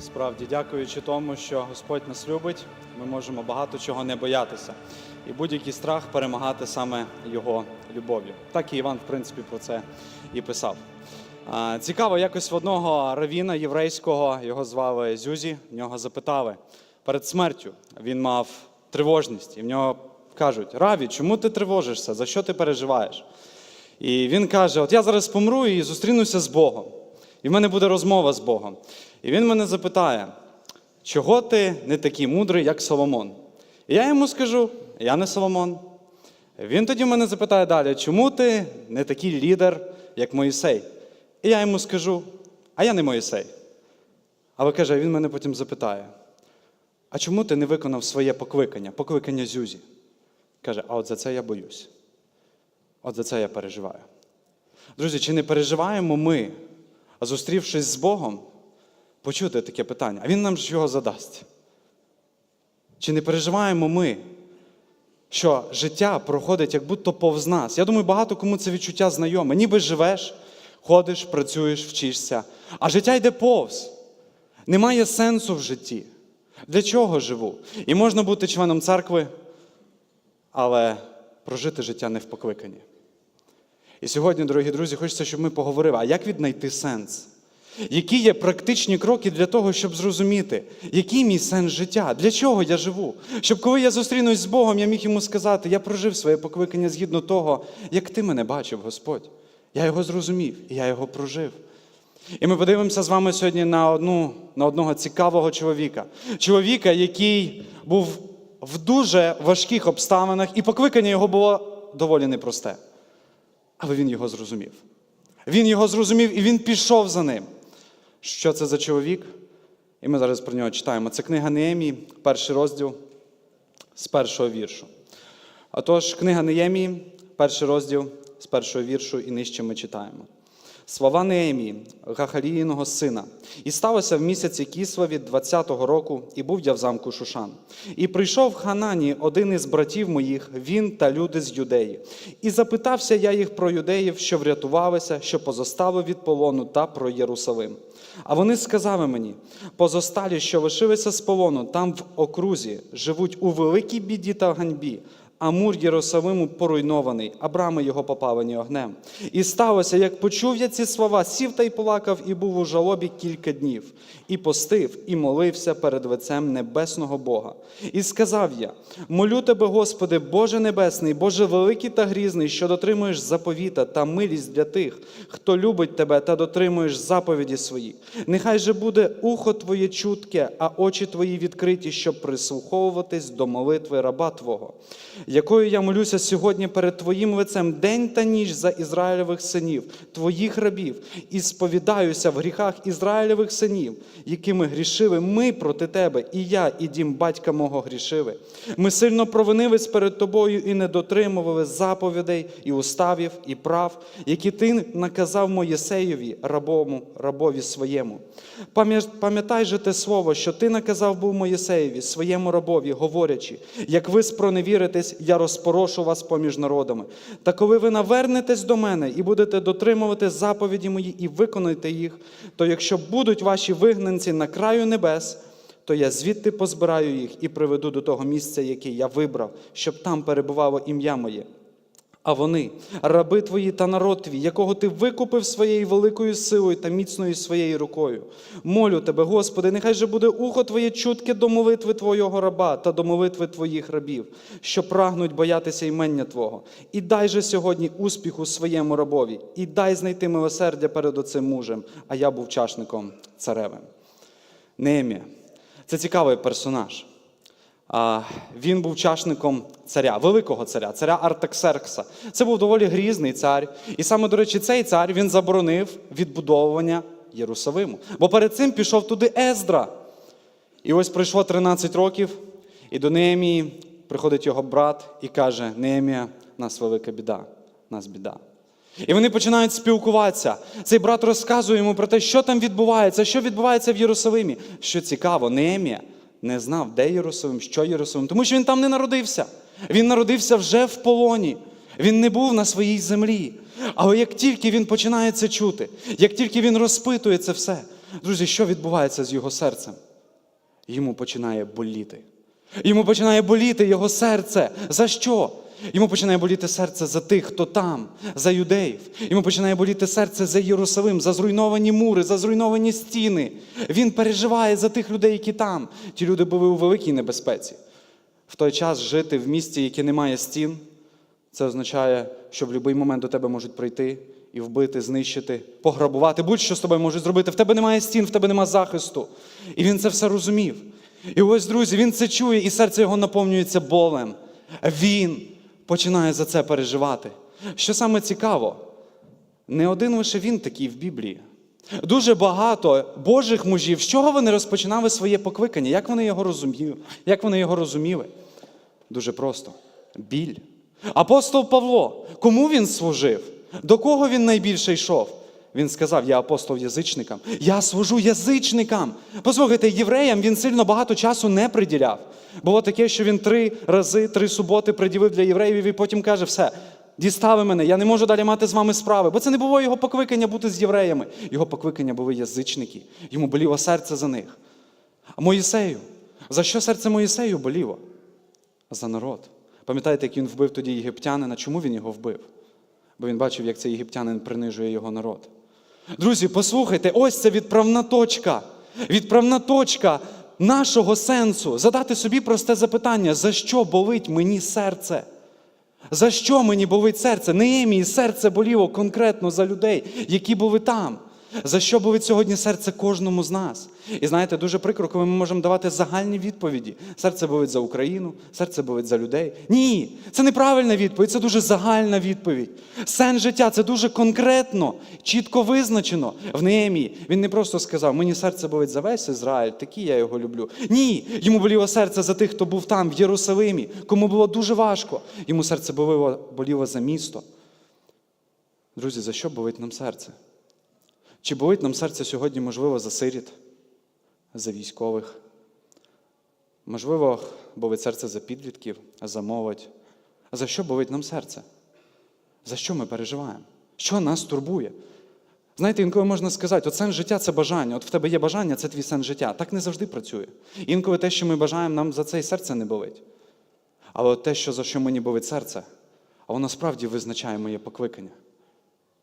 Справді, дякуючи тому, що Господь нас любить, ми можемо багато чого не боятися. І будь-який страх перемагати саме Його любов'ю. Так і Іван, в принципі, про це і писав. Цікаво, якось в одного равіна єврейського, його звали Зюзі, в нього запитали перед смертю. Він мав тривожність, і в нього кажуть: Раві, чому ти тривожишся? За що ти переживаєш? І він каже: От я зараз помру і зустрінуся з Богом. І в мене буде розмова з Богом. І він мене запитає, чого ти не такий мудрий, як Соломон? І я йому скажу, я не Соломон. Він тоді мене запитає далі, чому ти не такий лідер, як Моїсей? І я йому скажу, а я не Моїсей. Але каже, він мене потім запитає: а чому ти не виконав своє покликання, покликання Зюзі? Каже, а от за це я боюсь. От за це я переживаю. Друзі, чи не переживаємо ми, а зустрівшись з Богом, почути таке питання, а Він нам ж його задасть? Чи не переживаємо ми, що життя проходить як будто повз нас? Я думаю, багато кому це відчуття знайоме. Ніби живеш, ходиш, працюєш, вчишся, а життя йде повз. Немає сенсу в житті. Для чого живу? І можна бути членом церкви, але прожити життя не в покликанні. І сьогодні, дорогі друзі, хочеться, щоб ми поговорили, а як віднайти сенс? Які є практичні кроки для того, щоб зрозуміти, який мій сенс життя, для чого я живу? Щоб коли я зустрінусь з Богом, я міг йому сказати, я прожив своє покликання згідно того, як ти мене бачив, Господь. Я його зрозумів і я його прожив. І ми подивимося з вами сьогодні на, одну, на одного цікавого чоловіка. Чоловіка, який був в дуже важких обставинах, і покликання його було доволі непросте. Але він його зрозумів. Він його зрозумів і він пішов за ним. Що це за чоловік? І ми зараз про нього читаємо. Це книга Неємії, перший розділ з першого віршу. Отож, книга Неємії, перший розділ з першого віршу, і нижче ми читаємо. Слова Неемії, Гахаліїного сина. І сталося в місяці Кіславі 20-го року, і був я в замку Шушан. І прийшов в Ханані один із братів моїх, він та люди з юдеї. І запитався я їх про юдеїв, що врятувалися, що позостали від полону, та про Єрусалим. А вони сказали мені: позосталі, що лишилися з полону, там в окрузі, живуть у великій біді та ганьбі. А мур Єрусалиму поруйнований, а брами його попалені огнем. І сталося, як почув я ці слова, сів та й плакав, і був у жалобі кілька днів, і постив, і молився перед лицем небесного Бога. І сказав я: молю тебе, Господи, Боже Небесний, Боже великий та грізний, що дотримуєш заповіта та милість для тих, хто любить тебе та дотримуєш заповіді свої. Нехай же буде ухо Твоє чутке, а очі Твої відкриті, щоб прислуховуватись до молитви раба Твого якою я молюся сьогодні перед Твоїм лицем день та ніч за Ізраїлевих синів, Твоїх рабів, і сповідаюся в гріхах Ізраїлевих синів, якими грішили ми проти Тебе, і я, і дім батька мого грішили. Ми сильно провинились перед Тобою і не дотримували заповідей, і уставів, і прав, які Ти наказав Моєсеєві, рабому, рабові своєму. Пам'ятай же те слово, що Ти наказав був Моєсеєві, своєму рабові, говорячи, як ви спроневіритесь, я розпорошу вас поміж народами. Та коли ви навернетесь до мене і будете дотримувати заповіді мої і виконаєте їх, то якщо будуть ваші вигнанці на краю небес, то я звідти позбираю їх і приведу до того місця, яке я вибрав, щоб там перебувало ім'я моє. А вони, раби твої та народ твій, якого ти викупив своєю великою силою та міцною своєю рукою. Молю тебе, Господи, нехай же буде ухо Твоє чутке до молитви Твого раба та до молитви Твоїх рабів, що прагнуть боятися імення Твого. І дай же сьогодні успіху своєму рабові, і дай знайти милосердя перед оцим мужем, а я був чашником царевим. Неемія. Це цікавий персонаж. Він був чашником царя, великого царя, царя Артаксеркса. Це був доволі грізний цар. І саме, до речі, цей цар він заборонив відбудовування Єрусалиму. Бо перед цим пішов туди Ездра. І ось пройшло 13 років, і до Неемії приходить його брат і каже: Неемія, нас велика біда, нас біда. І вони починають спілкуватися. Цей брат розказує йому про те, що там відбувається, що відбувається в Єрусалимі. Що цікаво, Неемія не знав, де Єрусалим, що Єрусалим, тому що він там не народився. Він народився вже в полоні. Він не був на своїй землі. Але як тільки він починає це чути, як тільки він розпитує це все, Друзі, що відбувається з його серцем? Йому починає боліти. Йому починає боліти його серце. За що? Йому починає боліти серце за тих, хто там, за юдеїв. Йому починає боліти серце за Єрусалим, за зруйновані мури, за зруйновані стіни. Він переживає за тих людей, які там. Ті люди були у великій небезпеці. В той час жити в місті, яке не має стін, це означає, що в будь-який момент до тебе можуть прийти і вбити, знищити, пограбувати. Будь-що з тобою можуть зробити. В тебе немає стін, в тебе немає захисту. І він це все розумів. І ось, друзі, він це чує, і серце його наповнюється болем. Він починає за це переживати. Що саме цікаво, не один лише він такий в Біблії. Дуже багато Божих мужів, з чого вони розпочинали своє покликання, як вони його розуміли? Як вони його розуміли? Дуже просто біль. Апостол Павло, кому він служив? До кого він найбільше йшов? Він сказав: Я апостол язичникам, я служу язичникам. Послухайте, євреям він сильно багато часу не приділяв. Було таке, що він три рази, три суботи приділив для євреїв і потім каже: все, дістали мене, я не можу далі мати з вами справи. Бо це не було його покликання бути з євреями. Його покликання були язичники. Йому боліло серце за них. А Моїсею, за що серце Моїсею боліло? За народ. Пам'ятаєте, як він вбив тоді єгиптянина? Чому він його вбив? Бо він бачив, як цей єгиптянин принижує його народ. Друзі, послухайте, ось це відправна точка. Відправна точка нашого сенсу. Задати собі просте запитання: за що болить мені серце? За що мені болить серце? Неємії серце боліло конкретно за людей, які були там. За що болить сьогодні серце кожному з нас? І знаєте, дуже прикро, коли ми можемо давати загальні відповіді. Серце болить за Україну, серце болить за людей. Ні, це неправильна відповідь, це дуже загальна відповідь. Сенс життя це дуже конкретно, чітко визначено. В Неемії він не просто сказав, мені серце болить за весь Ізраїль, такий я його люблю. Ні, йому боліло серце за тих, хто був там, в Єрусалимі, кому було дуже важко. Йому серце боліло, боліло за місто. Друзі, за що болить нам серце? Чи болить нам серце сьогодні, можливо, за сиріт, за військових? Можливо, болить серце за підлітків, за молодь. А за що болить нам серце? За що ми переживаємо? Що нас турбує? Знаєте, інколи можна сказати, от сенс життя це бажання. От в тебе є бажання, це твій сенс життя. Так не завжди працює. Інколи те, що ми бажаємо, нам за це і серце не болить. Але от те, що за що мені болить серце, а воно справді визначає моє покликання.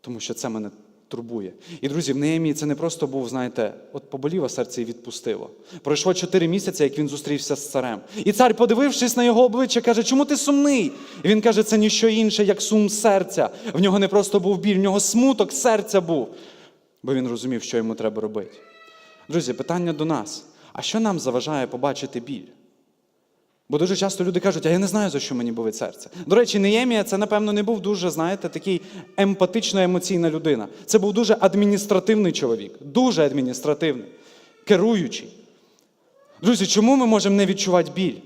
Тому що це мене турбує. І, друзі, в Неємії це не просто був, знаєте, от поболіло серце і відпустило. Пройшло чотири місяці, як він зустрівся з царем. І цар, подивившись на його обличчя, каже, чому ти сумний? І він каже, це ніщо інше, як сум серця. В нього не просто був біль, в нього смуток серця був. Бо він розумів, що йому треба робити. Друзі, питання до нас: а що нам заважає побачити біль? Бо дуже часто люди кажуть, а я не знаю, за що мені болить серце. До речі, Неємія це, напевно, не був дуже, знаєте, такий емпатично емоційна людина. Це був дуже адміністративний чоловік, дуже адміністративний, керуючий. Друзі, чому ми можемо не відчувати біль?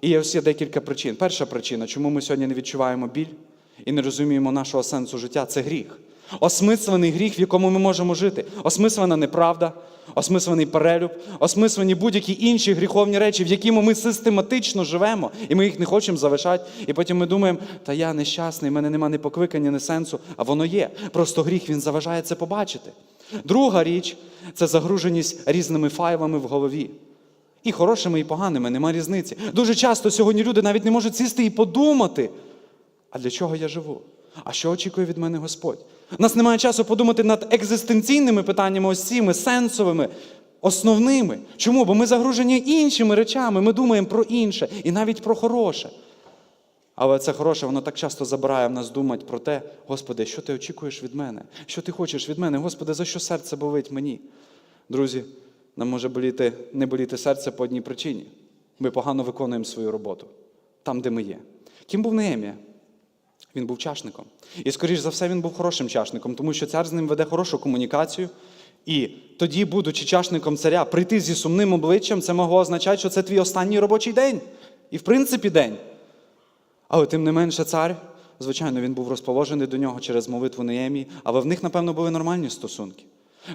І є ось є декілька причин. Перша причина, чому ми сьогодні не відчуваємо біль і не розуміємо нашого сенсу життя це гріх. Осмислений гріх, в якому ми можемо жити. Осмислена неправда, осмислений перелюб, осмислені будь-які інші гріховні речі, в якими ми систематично живемо, і ми їх не хочемо залишати. І потім ми думаємо, та я нещасний, в мене нема ні покликання, ні сенсу, а воно є. Просто гріх він заважає це побачити. Друга річ це загруженість різними файлами в голові. І хорошими, і поганими, нема різниці. Дуже часто сьогодні люди навіть не можуть сісти і подумати, а для чого я живу? А що очікує від мене Господь? У нас немає часу подумати над екзистенційними питаннями, ось цими сенсовими, основними. Чому? Бо ми загружені іншими речами, ми думаємо про інше і навіть про хороше. Але це хороше, воно так часто забирає в нас думати про те, Господи, що ти очікуєш від мене? Що ти хочеш від мене? Господи, за що серце болить мені? Друзі, нам може боліти, не боліти серце по одній причині. Ми погано виконуємо свою роботу там, де ми є. Ким був Неемія? Він був чашником. І, скоріш за все, він був хорошим чашником, тому що цар з ним веде хорошу комунікацію. І тоді, будучи чашником царя, прийти зі сумним обличчям, це могло означати, що це твій останній робочий день. І, в принципі, день. Але тим не менше, цар, звичайно, він був розположений до нього через молитву Неємії, але в них, напевно, були нормальні стосунки.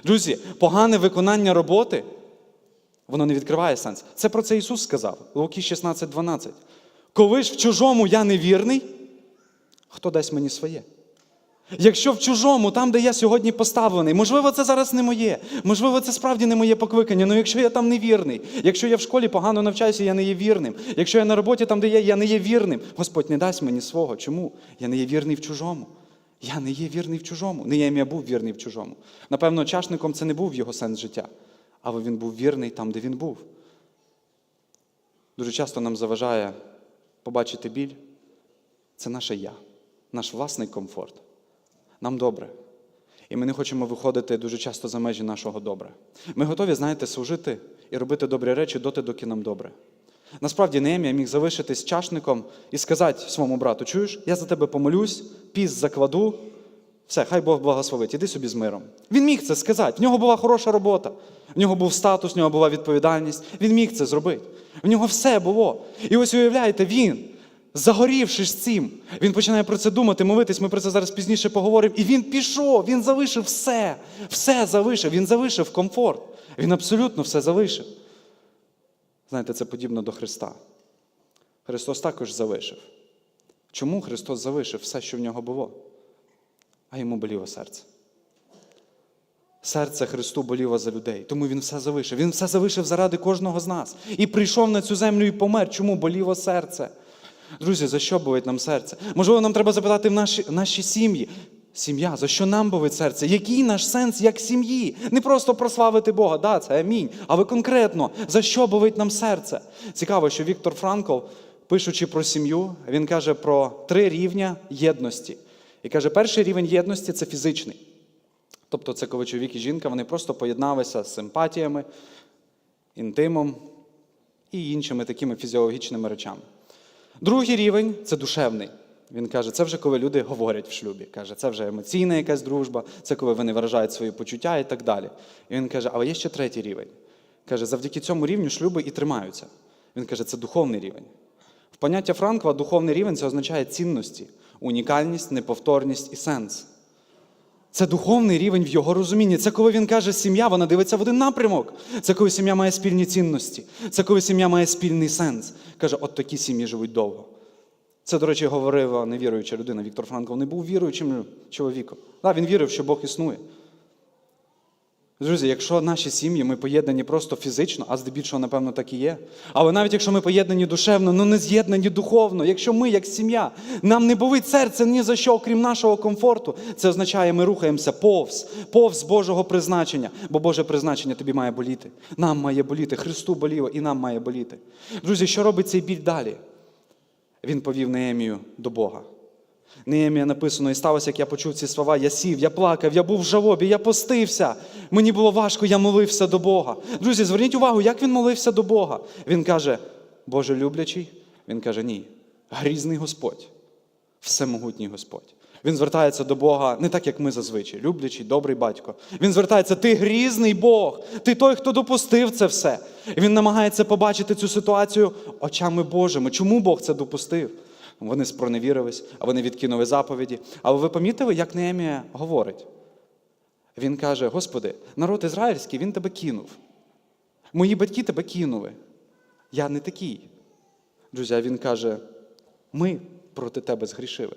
Друзі, погане виконання роботи, воно не відкриває сенс. Це про це Ісус сказав, Луки 16,12. Коли ж в чужому я невірний, хто дасть мені своє? Якщо в чужому, там, де я сьогодні поставлений, можливо, це зараз не моє, можливо, це справді не моє покликання, але якщо я там не вірний, якщо я в школі погано навчаюся, я не є вірним, якщо я на роботі там, де я, я не є вірним, Господь не дасть мені свого. Чому? Я не є вірний в чужому. Я не є вірний в чужому. Неємія був вірний в чужому. Напевно, чашником це не був його сенс життя, але він був вірний там, де він був. Дуже часто нам заважає побачити біль. Це наше я, наш власний комфорт. Нам добре. І ми не хочемо виходити дуже часто за межі нашого добре. Ми готові, знаєте, служити і робити добрі речі доти, доки нам добре. Насправді Неемія міг залишитись чашником і сказати своєму брату: чуєш, я за тебе помолюсь, піс закладу, все, хай Бог благословить, іди собі з миром. Він міг це сказати. В нього була хороша робота, в нього був статус, в нього була відповідальність. Він міг це зробити. В нього все було. І ось уявляєте, він, загорівши з цим, він починає про це думати, молитись. Ми про це зараз пізніше поговоримо. І він пішов, він залишив все, все залишив. Він залишив комфорт. Він абсолютно все залишив. Знаєте, це подібно до Христа. Христос також залишив. Чому Христос залишив все, що в нього було? А йому боліло серце. Серце Христу боліло за людей, тому Він все залишив. Він все залишив заради кожного з нас. І прийшов на цю землю і помер. Чому боліло серце? Друзі, за що болить нам серце? Можливо, нам треба запитати в наші, наші сім'ї. Сім'я, за що нам болить серце? Який наш сенс як сім'ї? Не просто прославити Бога, да, це амінь. Але конкретно, за що болить нам серце? Цікаво, що Віктор Франкл, пишучи про сім'ю, він каже про три рівня єдності. І каже, перший рівень єдності це фізичний. Тобто, це коли чоловік і жінка вони просто поєдналися з симпатіями, інтимом і іншими такими фізіологічними речами. Другий рівень це душевний. Він каже, це вже коли люди говорять в шлюбі. Каже, це вже емоційна якась дружба, це коли вони виражають свої почуття і так далі. І він каже, але є ще третій рівень. Каже, завдяки цьому рівню шлюби і тримаються. Він каже, це духовний рівень. В поняття Франкла духовний рівень це означає цінності, унікальність, неповторність і сенс. Це духовний рівень в його розумінні. Це коли він каже, сім'я, вона дивиться в один напрямок. Це коли сім'я має спільні цінності. Це коли сім'я має спільний сенс. Каже, от такі сім'ї живуть довго. Це, до речі, говорила невіруюча людина. Віктор Франкл не був віруючим чоловіком. Да, він вірив, що Бог існує. Друзі, якщо наші сім'ї ми поєднані просто фізично, а здебільшого, напевно, так і є. Але навіть якщо ми поєднані душевно, ну не з'єднані духовно, якщо ми, як сім'я, нам не болить серце ні за що, окрім нашого комфорту, це означає, ми рухаємося повз, повз Божого призначення. Бо Боже призначення тобі має боліти. Нам має боліти. Христу боліло і нам має боліти. Друзі, що робить цей біль далі? Він повів Неемію до Бога. Неемія написано, і сталося, як я почув ці слова, я сів, я плакав, я був в жалобі, я постився. Мені було важко, я молився до Бога. Друзі, зверніть увагу, як він молився до Бога. Він каже, Боже люблячий, він каже, ні, грізний Господь, всемогутній Господь. Він звертається до Бога не так, як ми зазвичай, люблячий, добрий батько. Він звертається, ти грізний Бог, ти той, хто допустив це все. І він намагається побачити цю ситуацію очами Божими. Чому Бог це допустив? Вони спроневірились, а вони відкинули заповіді. Але ви помітили, як Неемія говорить? Він каже: Господи, народ ізраїльський, він тебе кинув. Мої батьки тебе кинули. Я не такий. Друзі, він каже: ми проти тебе згрішили.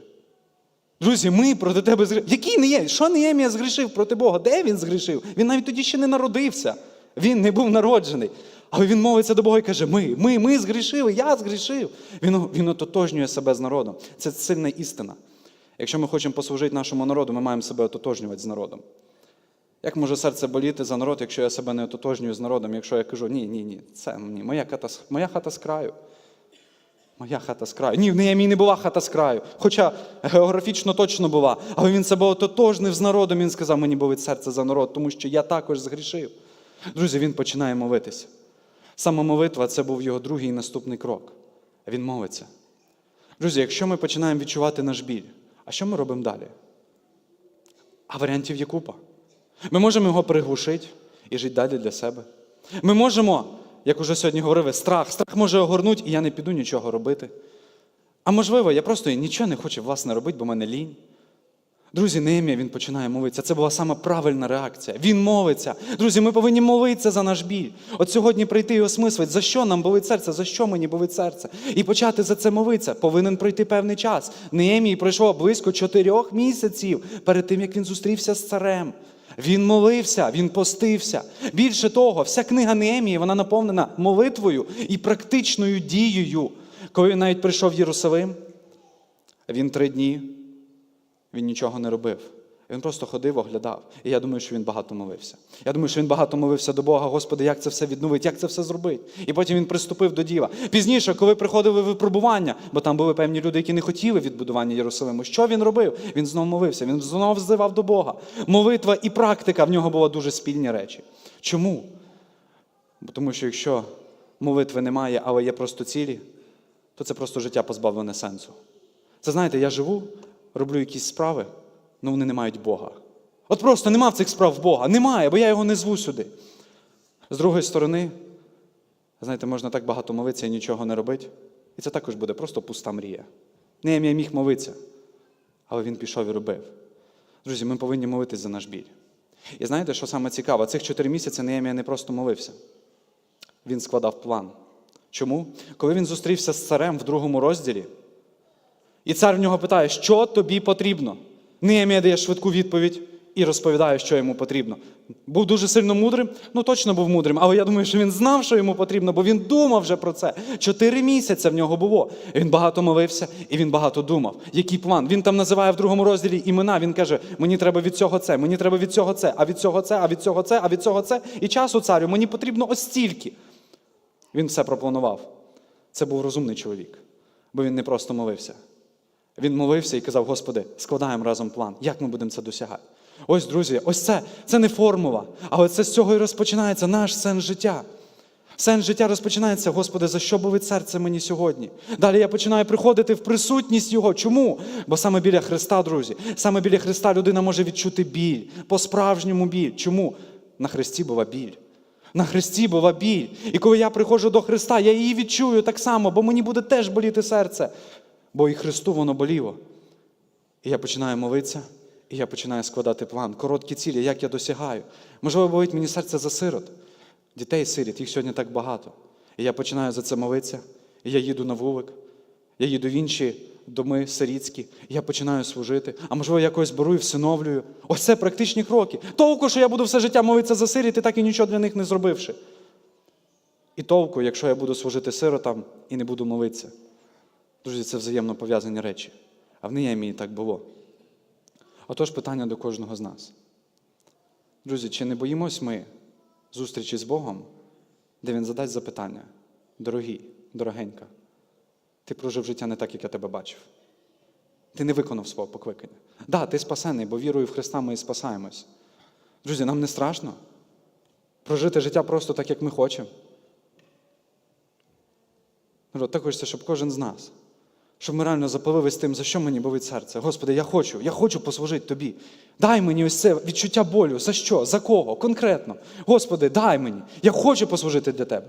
Друзі, ми проти тебе згрішили. Який не є? Що Неємія згрішив проти Бога? Де він згрішив? Він навіть тоді ще не народився. Він не був народжений. Але він молиться до Бога і каже: Ми, ми, ми згрішили, я згрішив. Він, він ототожнює себе з народом. Це сильна істина. Якщо ми хочемо послужити нашому народу, ми маємо себе ототожнювати з народом. Як може серце боліти за народ, якщо я себе не ототожнюю з народом, якщо я кажу, ні, ні, ні, це ні, моя хата, моя хата з краю. Моя хата з краю. Ні, в Неємії не була хата з краю. Хоча географічно точно була. Але він себе ототожнив з народом. Він сказав, мені болить серце за народ, тому що я також згрішив. Друзі, він починає молитися. Сама молитва це був його другий і наступний крок. Він молиться. Друзі, якщо ми починаємо відчувати наш біль, а що ми робимо далі? А варіантів є купа. Ми можемо його приглушити і жити далі для себе. Ми можемо, як уже сьогодні говорили, страх. Страх може огорнути, і я не піду нічого робити. А можливо, я просто нічого не хочу власне робити, бо в мене лінь. Друзі, Неемія, він починає молитися. Це була саме правильна реакція. Він молиться. Друзі, ми повинні молитися за наш біль. От сьогодні прийти і осмислити, за що нам болить серце, за що мені болить серце. І почати за це молитися. Повинен пройти певний час. Неемії пройшло близько чотирьох місяців перед тим, як він зустрівся з царем. Він молився, він постився. Більше того, вся книга Неемії вона наповнена молитвою і практичною дією. Коли навіть прийшов в Єрусалим, він три дні він нічого не робив. Він просто ходив, оглядав. І я думаю, що він багато молився. Я думаю, що він багато молився до Бога, Господи, як це все відновити, як це все зробити. І потім він приступив до діла. Пізніше, коли приходили випробування, бо там були певні люди, які не хотіли відбудування Єрусалиму, що він робив? Він знову молився, він знову взивав до Бога. Молитва і практика в нього були дуже спільні речі. Чому? Бо Тому що якщо молитви немає, але є просто цілі, то це просто життя позбавлене сенсу. Це знаєте, я живу, роблю якісь справи, але вони не мають Бога. От просто нема в цих справ Бога. Немає, бо я його не зву сюди. З другої сторони, знаєте, можна так багато молитися і нічого не робити. І це також буде просто пуста мрія. Неємія міг молитися, але він пішов і робив. Друзі, ми повинні молитись за наш біль. І знаєте, що саме цікаво? Цих чотири місяці Неємія не просто молився, він складав план. Чому? Коли він зустрівся з царем в другому розділі, і цар в нього питає, що тобі потрібно. Неємія дає швидку відповідь і розповідає, що йому потрібно. Був дуже сильно мудрим, ну точно був мудрим, але я думаю, що він знав, що йому потрібно, бо він думав вже про це. Чотири місяці в нього було. Він багато молився і він багато думав. Який план? Він там називає в другому розділі імена. Він каже: мені треба від цього це, мені треба від цього це, а від цього це, а від цього це, а від цього це. І часу царю мені потрібно ось стільки. Він все пропланував. Це був розумний чоловік, бо він не просто молився. Він молився і казав: Господи, складаємо разом план, як ми будемо це досягати. Ось, друзі, ось це це не формула, але це з цього і розпочинається наш сенс життя. Сенс життя розпочинається, Господи, за що болить серце мені сьогодні? Далі я починаю приходити в присутність Його. Чому? Бо саме біля Христа, друзі, саме біля Христа людина може відчути біль, по-справжньому біль. Чому? На Христі була біль. На Христі була біль. І коли я приходжу до Христа, я її відчую так само, бо мені буде теж боліти серце. Бо і Христу воно боліло. І я починаю молитися, і я починаю складати план. Короткі цілі, як я досягаю. Можливо, болить мені серце за сирот, дітей сиріт, їх сьогодні так багато. І я починаю за це молитися, і я їду на вулик, я їду в інші доми сирітські, і я починаю служити. А можливо, я когось беру і всиновлюю. Ось це практичні кроки. Толку, що я буду все життя молитися за сиріт, і так і нічого для них не зробивши. І толку, якщо я буду служити сиротам і не буду молитися. Друзі, це взаємно пов'язані речі. А в Неємії так було. Отож, питання до кожного з нас. Друзі, чи не боїмось ми зустрічі з Богом, де Він задасть запитання: дорогий, дорогенька, ти прожив життя не так, як я тебе бачив. Ти не виконав свого покликання. Так, да, ти спасений, бо вірою в Христа ми і спасаємось. Друзі, нам не страшно прожити життя просто так, як ми хочемо. Так хочеться, щоб кожен з нас, щоб ми реально запалились тим, за що мені болить серце. Господи, я хочу, я хочу послужити Тобі. Дай мені ось це відчуття болю. За що? За кого? Конкретно. Господи, дай мені. Я хочу послужити для Тебе.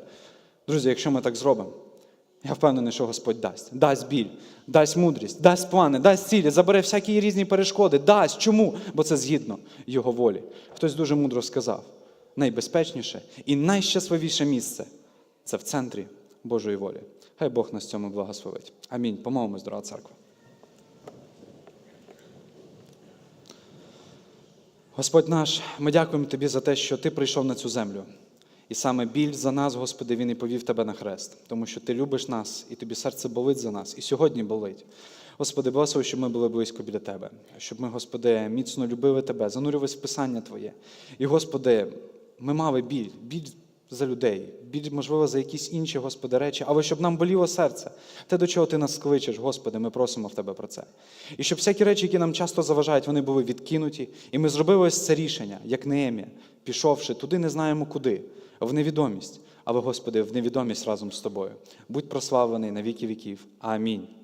Друзі, якщо ми так зробимо, я впевнений, що Господь дасть. Дасть біль, дасть мудрість, дасть плани, дасть цілі, забере всякі різні перешкоди. Дасть. Чому? Бо це згідно Його волі. Хтось дуже мудро сказав: найбезпечніше і найщасливіше місце це в центрі Божої волі. Хай Бог нас цьому благословить. Амінь. Помолимось, дорога церква. Господь наш, ми дякуємо Тобі за те, що Ти прийшов на цю землю. І саме біль за нас, Господи, Він і повів Тебе на хрест, тому що Ти любиш нас, і тобі серце болить за нас, і сьогодні болить. Господи, благослови, щоб ми були близько біля Тебе, щоб ми, Господи, міцно любили Тебе, занурювалися в Писання Твоє. І, Господи, ми мали біль, біль за людей, біль, можливо, за якісь інші, Господи, речі, але щоб нам боліло серце, те, до чого Ти нас кличеш, Господи, ми просимо в Тебе про це. І щоб всякі речі, які нам часто заважають, вони були відкинуті, і ми зробили ось це рішення, як Неемія, пішовши туди, не знаємо куди, в невідомість. Але, Господи, в невідомість разом з Тобою. Будь прославлений на віки віків. Амінь.